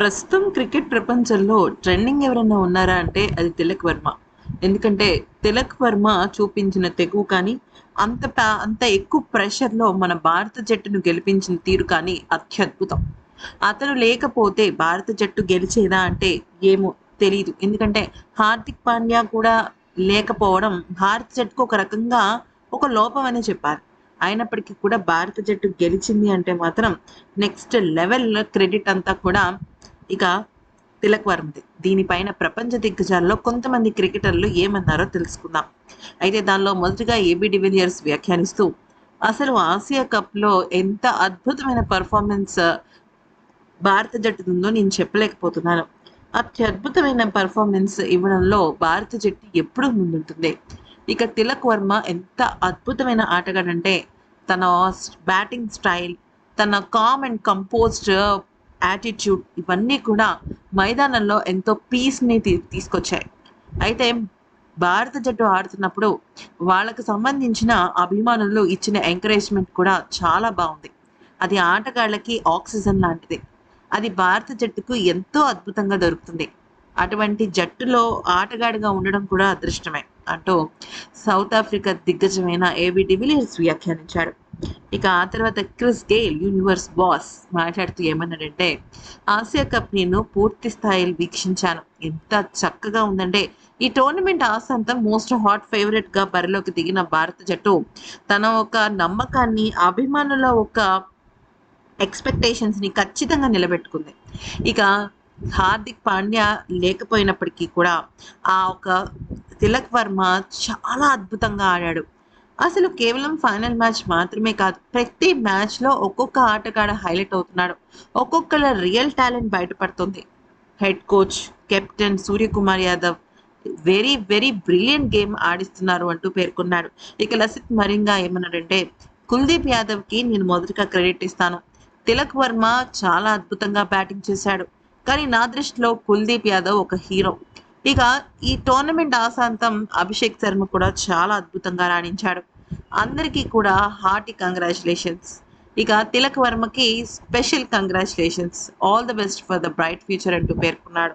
ప్రస్తుతం క్రికెట్ ప్రపంచంలో ట్రెండింగ్ ఎవరైనా ఉన్నారా అంటే అది తిలక్ వర్మ. ఎందుకంటే తిలక్ వర్మ చూపించిన తెగువ కానీ అంత అంత ఎక్కువ ప్రెషర్లో మన భారత జట్టును గెలిపించిన తీరు కానీ అత్యద్భుతం. అతను లేకపోతే భారత జట్టు గెలిచేదా అంటే ఏమో తెలియదు ఎందుకంటే హార్దిక్ పాండ్యా కూడా లేకపోవడం భారత జట్టుకు ఒక రకంగా ఒక లోపం అనే చెప్పాలి. అయినప్పటికీ కూడా భారత జట్టు గెలిచింది అంటే మాత్రం నెక్స్ట్ లెవెల్ క్రెడిట్ అంతా కూడా ఇక తిలక్ వర్మది దీనిపైన ప్రపంచ దిగ్గజాల్లో కొంతమంది క్రికెటర్లు ఏమన్నారో తెలుసుకుందాం. అయితే దానిలో మొదటిగా ఏబి డివిలియర్స్ వ్యాఖ్యానిస్తూ అసలు ఆసియా కప్లో ఎంత అద్భుతమైన పర్ఫార్మెన్స్ భారత జట్టు ఉందో నేను చెప్పలేకపోతున్నాను. అత్యద్భుతమైన పర్ఫార్మెన్స్ ఇవ్వడంలో భారత జట్టు ఎప్పుడూ ముందుంటుంది. ఇక తిలక్ వర్మ ఎంత అద్భుతమైన ఆటగాడంటే తన బ్యాటింగ్ స్టైల్ తన కామ్ అండ్ కంపోజ్డ్ యాటిట్యూడ్ ఇవన్నీ కూడా మైదానంలో ఎంతో పీస్ని తీ తీసుకొచ్చాయి. అయితే భారత జట్టు ఆడుతున్నప్పుడు వాళ్ళకు సంబంధించిన అభిమానులు ఇచ్చిన ఎంకరేజ్మెంట్ కూడా చాలా బాగుంది. అది ఆటగాళ్ళకి ఆక్సిజన్ లాంటిది. అది భారత జట్టుకు ఎంతో అద్భుతంగా దొరుకుతుంది. అటువంటి జట్టులో ఆటగాడిగా ఉండడం కూడా అదృష్టమే అంటూ సౌత్ ఆఫ్రికా దిగ్గజమైన ఏబి డివిలియర్స్ వ్యాఖ్యానించాడు ఇక ఆ తర్వాత క్రిస్ గేల్ యూనివర్స్ బాస్ మాట్లాడుతూ ఏమన్నాడంటే ఆసియా కప్ నేను పూర్తి స్థాయిలో వీక్షించాను. ఎంత చక్కగా ఉందంటే ఈ టోర్నమెంట్ ఆశాంతం మోస్ట్ హాట్ ఫేవరెట్గా బరిలోకి దిగిన భారత జట్టు తన ఒక నమ్మకాన్ని అభిమానుల ఒక ఎక్స్పెక్టేషన్స్ని ఖచ్చితంగా నిలబెట్టుకుంది. ఇక హార్దిక్ పాండ్యా లేకపోయినప్పటికీ కూడా ఆ ఒక తిలక్ వర్మ చాలా అద్భుతంగా ఆడాడు. అసలు కేవలం ఫైనల్ మ్యాచ్ మాత్రమే కాదు ప్రతి మ్యాచ్లో ఒక్కొక్క ఆటగాడ హైలైట్ అవుతున్నాడు. ఒక్కొక్కల రియల్ టాలెంట్ బయటపడుతుంది. Head coach captain Suryakumar Yadav very very brilliant game ఆడిస్తున్నారు అంటూ పేర్కొన్నాడు. ఇక లసిత్ మరింగా ఏమన్నాడంటే కుల్దీప్ యాదవ్కి నేను మొదటగా క్రెడిట్ ఇస్తాను. తిలక్ వర్మ చాలా అద్భుతంగా బ్యాటింగ్ చేశాడు. కానీ నా దృష్టిలో కుల్దీప్ యాదవ్ ఒక హీరో. ఇక ఈ టోర్నమెంట్ ఆశాంతం అభిషేక్ శర్మ కూడా చాలా అద్భుతంగా రాణించాడు. అందరికీ కూడా హార్టీ కంగ్రాచులేషన్స్. ఇక Tilak వర్మకి special congratulations. All the best for the bright future అంటూ పేర్కొన్నాడు.